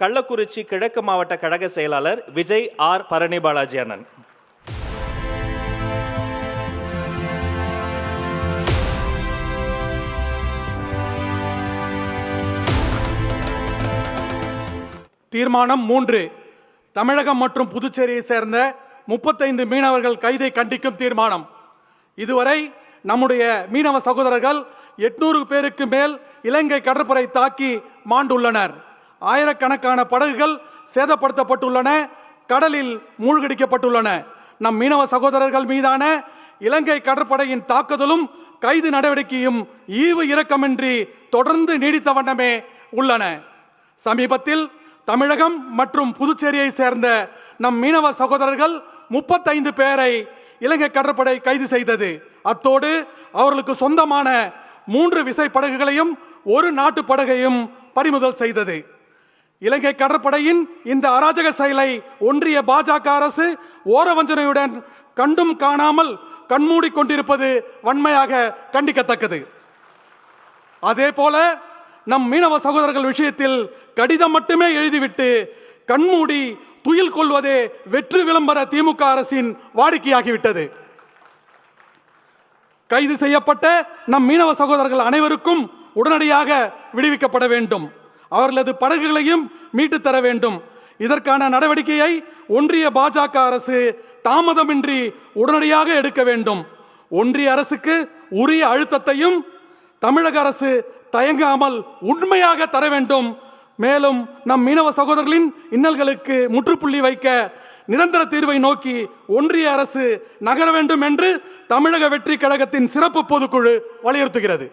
கள்ளக்குறிச்சி கிழக்கு மாவட்ட கழக செயலாளர் விஜய் ஆர் பரணி பாலாஜி அண்ணன். தீர்மானம் மூன்று. தமிழகம் மற்றும் புதுச்சேரியை சேர்ந்த முப்பத்தைந்து மீனவர்கள் கைதை கண்டிக்கும் தீர்மானம். இதுவரை நம்முடைய மீனவ சகோதரர்கள் எட்நூறு பேருக்கு மேல் இலங்கை கடற்படை தாக்கி மாண்டுள்ளனர். ஆயிரக்கணக்கான படகுகள் சேதப்படுத்தப்பட்டுள்ளன கடலில் மூழ்கடிக்கப்பட்டுள்ளன. நம் மீனவ சகோதரர்கள் மீதான இலங்கை கடற்படையின் தாக்குதலும் கைது நடவடிக்கையும் ஈவு இரக்கமின்றி தொடர்ந்து நீடித்த வண்ணமே உள்ளன. சமீபத்தில் தமிழகம் மற்றும் புதுச்சேரியை சேர்ந்த நம் மீனவ சகோதரர்கள் முப்பத்தைந்து பேரை இலங்கை கடற்படை கைது செய்தது. அத்தோடு அவர்களுக்கு சொந்தமான மூன்று விசை படகுகளையும் ஒரு நாட்டு படகையும் பறிமுதல் செய்தது. இலங்கை கடற்படையின் இந்த அராஜக செயலை ஒன்றிய பாஜக அரசு ஓரவஞ்சனையுடன் கண்டும் காணாமல் கண்மூடி கொண்டிருப்பது வன்மையாக கண்டிக்கத்தக்கது. அதே போல நம் மீனவ சகோதரர்கள் விஷயத்தில் கடிதம் மட்டுமே எழுதிவிட்டு கண்மூடி துயில் கொள்வதே வெற்றி விளம்பர திமுக அரசின் வாடிக்கையாகிவிட்டது. கைது செய்யப்பட்ட நம் மீனவ சகோதரர்கள் அனைவருக்கும் உடனடியாக விடுவிக்கப்பட வேண்டும். அவர்களது படகுகளையும் மீட்டு தர வேண்டும். இதற்கான நடவடிக்கையை ஒன்றிய பாஜக அரசு தாமதமின்றி உடனடியாக எடுக்க வேண்டும். ஒன்றிய அரசுக்கு உரிய அழுத்தத்தையும் தமிழக அரசு தயங்காமல் உண்மையாக தர வேண்டும். மேலும் நம் மீனவ சகோதரர்களின் இன்னல்களுக்கு முற்றுப்புள்ளி வைக்க நிரந்தர தீர்வை நோக்கி ஒன்றிய அரசு நகர வேண்டும் என்று தமிழக வெற்றி கழகத்தின் சிறப்பு பொதுக்குழு வலியுறுத்துகிறது.